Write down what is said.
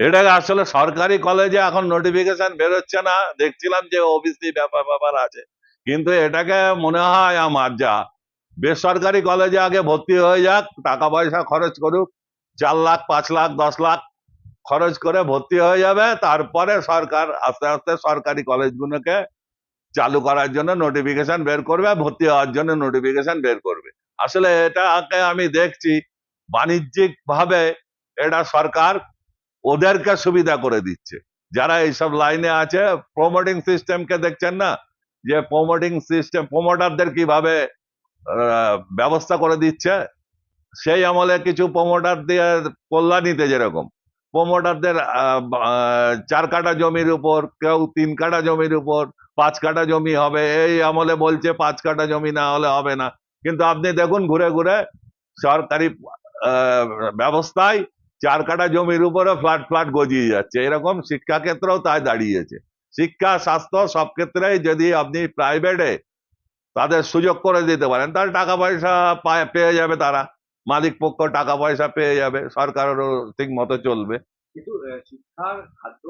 এটাকে আসলে সরকারি কলেজে এখন নোটিফিকেশন বেরোচ্ছে না। দেখছিলাম যে ওবিসি ব্যাপার ব্যাপার আছে। কিন্তু এটাকে মনে হয় আমার যা, বেসরকারি কলেজে আগে ভর্তি হয়ে যাক, টাকা পয়সা খরচ করুক, চার লাখ, পাঁচ লাখ, দশ লাখ খরচ করে ভর্তি হয়ে যাবে। তারপরে সরকার আস্তে আস্তে সরকারি কলেজগুলোকে চালু করার জন্য নোটিফিকেশন বের করবে, ভর্তি হওয়ার জন্য নোটিফিকেশন বের করবে। আসলে এটাকে আমি দেখছি। বাণিজ্যিক ভাবে এটা সরকার ওদেরকে সুবিধা করে দিচ্ছে। যারা এইসব লাইনে আছে প্রমোটিং সিস্টেমকে দেখছেন না? যে প্রমোটিং সিস্টেম প্রমোটারদের কীভাবে ব্যবস্থা করে দিচ্ছে? সেই আমলে কিছু প্রমোটার দিয়ে কল্যাণীতে যেরকম। প্রমোটারদের চার কাঠা জমির উপর, কেউ তিন কাঠা জমির উপর, পাঁচ কাঠা জমি হবে। এই আমলে বলছে পাঁচ কাঠা জমি না হলে হবে না। কিন্তু আপনি দেখুন ঘুরে ঘুরে সরকারি ব্যবস্থায় চার কাটা জমির উপরে ফ্ল্যাট ফ্ল্যাট গজিয়ে যাচ্ছে। এরকম শিক্ষা ক্ষেত্রেও তাই দাঁড়িয়েছে। শিক্ষা, স্বাস্থ্য সব ক্ষেত্রেই যদি আপনি প্রাইভেটে তাদের সুযোগ করে দিতে পারেন, তাহলে টাকা পয়সা পেয়ে যাবে তারা। মালিক পক্ষ টাকা পয়সা পেয়ে যাবে, সরকারেরও ঠিক মতো চলবে। কিন্তু শিক্ষার খাদ্য